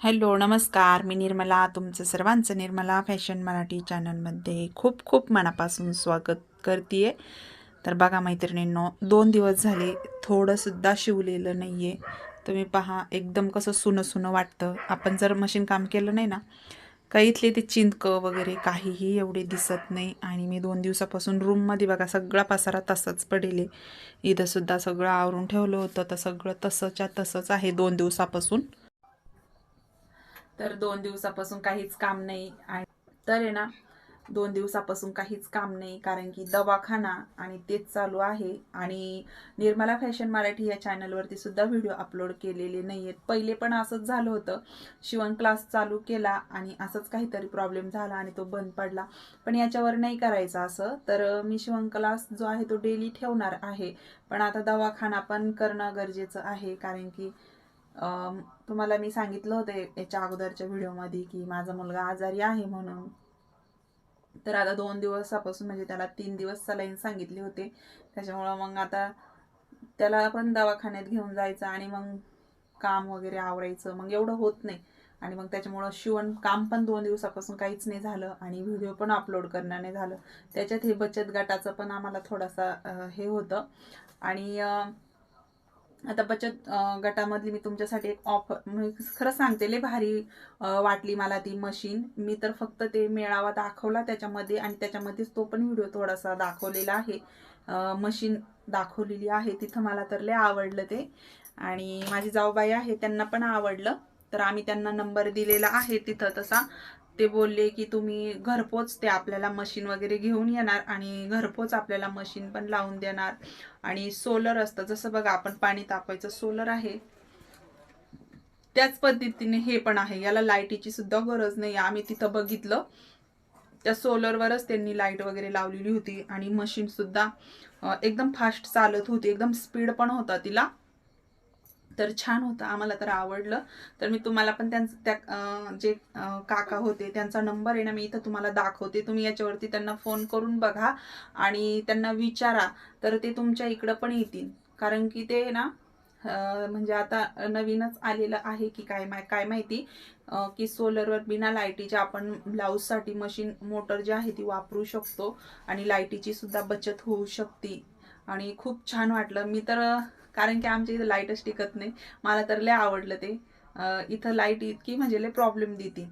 Hello नमस्कार. मी निर्मला तुमचं सर्वांचं निर्मला फॅशन मराठी चॅनलमध्ये खूप खूप मनापासून स्वागत करते तर बघा मैत्रिणींनो दोन दिवस झाले थोडंसुद्धा शिवलेलं नाही आहे तुम्ही पहा एकदम कसं सुनं सुनं वाटतं. आपण जर मशीन काम केलं नाही ना काही इथले ते चिंतकं वगैरे काहीही एवढे दिसत नाही. आणि मी दोन दिवसापासून रूममध्ये बघा सगळा पसारा तसंच पडेल इथंसुद्धा सगळं आवरून ठेवलं होतं. तर सगळं तसंच्या तसंच आहे दोन दिवसापासून. तर दोन दिवसापासून काहीच काम नाही आणि तर आहे ना दोन दिवसापासून काहीच काम नाही कारण की दवाखाना आणि तेच चालू आहे. आणि निर्मला फॅशन मराठी या चॅनलवरती सुद्धा व्हिडिओ अपलोड केलेले नाही आहेत पहिले पण असंच झालं होतं. शिवण क्लास चालू केला आणि असंच काहीतरी प्रॉब्लेम झाला आणि तो बंद पडला. पण याच्यावर नाही करायचं असं. तर मी शिवण क्लास जो आहे तो डेली ठेवणार आहे. पण आता दवाखाना पण करणं गरजेचं आहे कारण की तुम्हाला मी सांगितलं होतं याच्या अगोदरच्या व्हिडिओमध्ये की माझा मुलगा आजारी आहे म्हणून. तर आता दोन दिवसापासून म्हणजे त्याला तीन दिवस सलाईन सांगितले होते. त्याच्यामुळं मग आता त्याला पण दवाखान्यात घेऊन जायचं आणि मग काम वगैरे आवरायचं. मग एवढं होत नाही. आणि मग त्याच्यामुळं शिवण काम पण दोन दिवसापासून काहीच नाही झालं आणि व्हिडिओ पण अपलोड करणं नाही झालं. त्याच्यात हे बचत गटाचं पण आम्हाला थोडासा हे होतं. आणि आता बचत गटामधली मी तुमच्यासाठी एक ऑफर खरं सांगते लय भारी वाटली मला ती मशीन मी तर फक्त ते मेळावा दाखवला त्याच्यामध्ये आणि त्याच्यामध्येच तो पण व्हिडिओ थोडासा दाखवलेला आहे. मशीन दाखवलेली आहे. तिथं मला तर लय आवडलं ते. आणि माझी जाऊबाई आहे त्यांना पण आवडलं. तर आम्ही त्यांना नंबर दिलेला आहे तिथं तसा. ते बोलले की तुम्ही घरपोच ते आपल्याला मशीन वगैरे घेऊन येणार आणि घरपोच आपल्याला मशीन पण लावून देणार. आणि सोलर असतं जसं बघा आपण पाणी तापवायचं सोलर आहे. त्याच पद्धतीने हे पण आहे याला लाईटीची सुद्धा गरज नाही. आम्ही तिथं बघितलं. त्या सोलरवरच त्यांनी लाइट वगैरे लावलेली होती आणि मशीनसुद्धा एकदम फास्ट चालत होती. एकदम स्पीड पण होता तिला. तर छान होतं. आम्हाला तर आवडलं. तर मी तुम्हाला पण त्यांचं त्या जे काका होते त्यांचा नंबर आहे ना मी इथं तुम्हाला दाखवते. तुम्ही याच्यावरती त्यांना फोन करून बघा आणि त्यांना विचारा. तर ते तुमच्या इकडं पण येतील. कारण की ते ना म्हणजे आता नवीनच आलेलं आहे की काय माय काय माहिती? की सोलरवर बिना लाईटीच्या आपण ब्लाऊजसाठी मशीन मोटर जी आहे ती वापरू शकतो आणि लाईटीची सुद्धा बचत होऊ शकते. आणि खूप छान वाटलं. मी तर कारण की आमच्या इथं लाईटच टिकत नाही. मला तर लय आवडलं ते. इथं लाइट इतकी म्हणजे लय प्रॉब्लेम देते.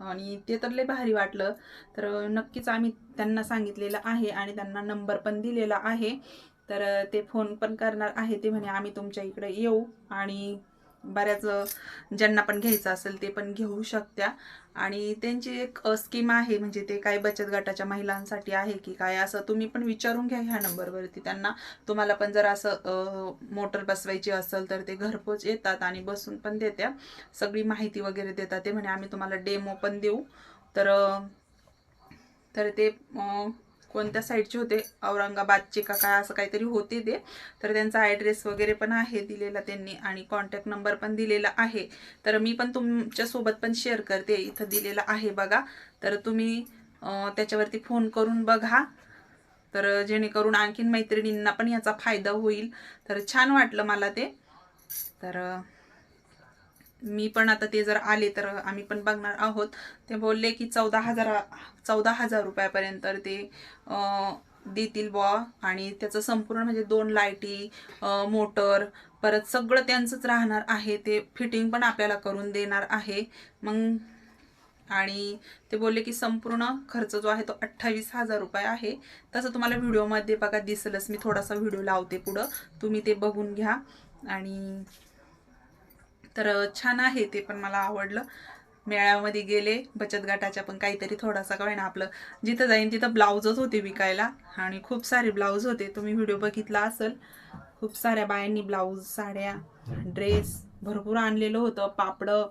आणि ते तर लय भारी वाटलं. तर नक्कीच आम्ही त्यांना सांगितलेलं आहे आणि त्यांना नंबर पण दिलेला आहे. तर ते फोन पण करणार आहे ते म्हणे आम्ही तुमच्या इकडे येऊ आणि बऱ्याच ज्यांना पण घ्यायचं असेल ते पण घेऊ शकत्या. आणि त्यांची एक स्कीम आहे म्हणजे ते काय बचत गटाच्या महिलांसाठी आहे की काय असं तुम्ही पण विचारून घ्या ह्या नंबरवरती. त्यांना तुम्हाला पण जर असं मोटर बसवायची असेल तर ते घरपोच येतात आणि बसून पण देत्या. सगळी माहिती वगैरे देतात ते म्हणे आम्ही तुम्हाला डेमो पण देऊ. तर तर ते कोणत्या साईडचे होते? औरंगाबादचे का काय असं काहीतरी होते ते. तर त्यांचा ॲड्रेस वगैरे पण आहे दिलेला त्यांनी आणि कॉन्टॅक्ट नंबर पण दिलेला आहे. तर मी पण तुमच्यासोबत पण शेअर करते. इथं दिलेला आहे बघा. तर तुम्ही त्याच्यावरती फोन करून बघा. तर जेणेकरून आणखीन मैत्रिणींना पण याचा फायदा होईल. तर छान वाटलं मला ते. तर मी पण आता ते जर आले तर आम्ही पण बघणार आहोत. ते बोलले की चौदा हजार चौदा हजार रुपयापर्यंत ते देतील बॉ आणि त्याचं संपूर्ण म्हणजे दोन लाईटी मोटर परत सगळं त्यांचंच राहणार आहे. ते फिटिंग पण आपल्याला करून देणार आहे. मग आणि ते बोलले की संपूर्ण खर्च जो आहे तो अठ्ठावीस हजार रुपये आहे. तसं तुम्हाला व्हिडिओमध्ये बघा दिसलंच. मी थोडासा व्हिडिओ लावते पुढं. तुम्ही ते बघून घ्या. आणि तर छान आहे ते पण मला आवडलं. मेळ्यामध्ये गेले बचत गटाच्या पण काहीतरी थोडासा काय ना आपलं. जिथं जाईन तिथं ब्लाऊजच होते विकायला. आणि खूप सारे ब्लाऊज होते. तुम्ही व्हिडिओ बघितला असेल. खूप साऱ्या बायांनी ब्लाऊज साड्या ड्रेस भरपूर आणलेलं होतं. पापडं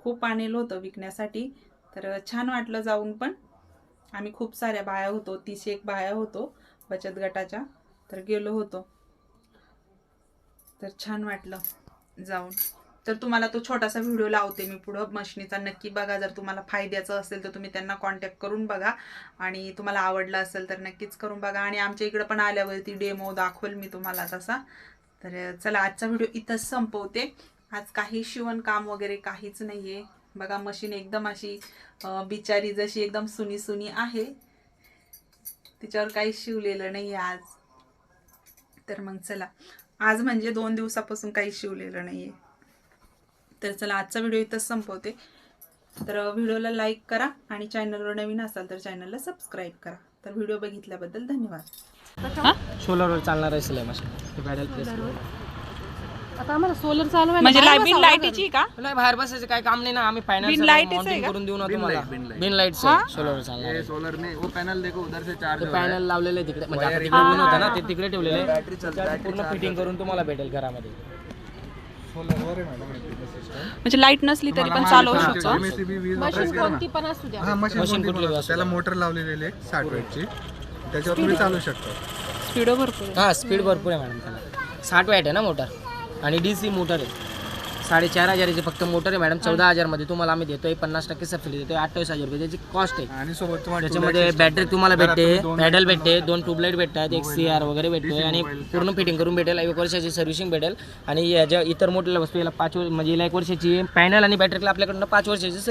खूप आणलेलं होतं विकण्यासाठी. तर छान वाटलं जाऊन पण. आम्ही खूप साऱ्या बाया होतो. तीस एक बाया होतो बचत गटाच्या. तर गेलो होतो. तर छान वाटलं जाऊन. तर तुम्हाला तो छोटासा व्हिडिओ लावते मी पुढं. मशनीचा नक्की बघा. जर तुम्हाला फायद्याचं असेल तर तुम्ही त्यांना कॉन्टॅक्ट करून बघा. आणि तुम्हाला आवडला असेल तर नक्कीच करून बघा. आणि आमच्या इकडं पण आल्यावरती डेमो दाखवेल मी तुम्हाला तसा. तर चला आजचा व्हिडिओ इथंच संपवते. आज काही शिवण काम वगैरे काहीच नाहीये. बघा मशीन एकदम अशी बिचारी जशी एकदम सुनी सुनी आहे. तिच्यावर काही शिवलेलं नाही आज. तर मग चला. आज म्हणजे दोन दिवसापासून काही शिवलेलं नाही आहे तर चला आजचा व्हिडिओ इथंच संपवते. तर व्हिडिओला लाईक करा आणि चॅनलवर नवीन असाल तर चॅनलला सबस्क्राईब करा. तर व्हिडिओ बघितल्याबद्दल धन्यवाद. सोलरवर चालणार आहे सिलाई मशीन पॅडल आता आम्हाला सोलर चालू आहे म्हणजे बिन लाईटीची का? नाही बाहेर बसायचं काय काम नाही ना. आम्ही बिन फायनल माउंटिंग का? करून देऊ ना तुम्हाला. बिन लाइट सोलरवर चालणार आहे. सोलर में वो पैनल देखो उधर से चार्ज पॅनल लावलेले तिकडे. म्हणजे आता तिकडे होतं ना ते तिकडे ठेवलेले पूर्ण फिटिंग करून तुम्हाला भेटेल घरामध्ये. म्हणजे लाइट नसली तरी पण चालू शकतो. मशीन कोणती पण असू द्या. हा मशीन मशीन कोणती कुठली पण बी असो. त्याला मोटर लावलेली आहे साठ वॅटची त्याच्यावर तुम्ही चालू शकता. स्पीडो भरपूर आहे. हा स्पीड भरपूर आहे मॅडम त्याला. साठ वॅट आहे ना मोटर आणि डी सी मोटर आहे. साडेचार हजाराची फक्त मोटर आहे मॅडम. चौदा हजारमध्ये तुम्हाला आम्ही देतोय पन्नास टक्के सबसिडी देतोय अठ्ठावीस हजार रुपये त्याची कॉस्ट आहे. आणि सोबत तुम्हाला त्याच्यामध्ये बॅटरी तुम्हाला भेटते पॅडल भेटते दोन ट्यूबलाईट भेटतात एक सी आर वगैरे भेटतोय आणि पूर्ण फिटिंग करून भेटेल एक वर्षाची सर्व्हिसिंग भेटेल. आणि या ज्या इतर मोठ्या वस्तू याला पाच वर्ष म्हणजे याला एक वर्षाची पॅनल आणि बॅटरीला आपल्याकडनं पाच वर्षाची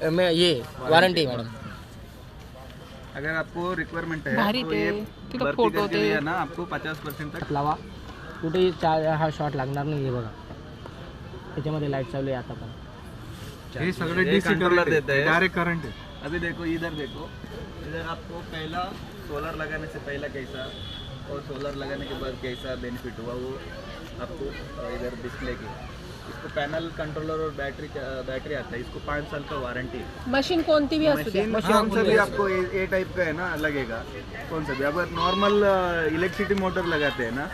हे वॉरंटी आहे मॅडम. अगर आपको रिक्वायरमेंट है भारी तो ये लिए ना आपको पचास परसेंट तक. लावा. कुठेही हा शॉट लागणार नाही हे बघा. त्याच्यामध्ये लाइट चालू आहे आता पण. हे सगळे डीसी कंट्रोलर देते हैं डायरेक्ट करंट है अभी देखो इधर देखो. इधर आपको पहला सोलर लगाने से पहला कैसा और सोलर लगाने के बाद कैसा बेनिफिट हुआ वो आपको इधर डिस्प्ले की. इसको पैनल कंट्रोलर और बैटरी बैटरी आता है इसको पाँच साल का वारंटी है. मशीन कोणती बी असू द्या मशीन कौन सा भी आपको ए, ए टाइप का है ना लगेगा. कौन सा भी? अगर नॉर्मल इलेक्ट्रिसिटी मोटर लगाते हैं ना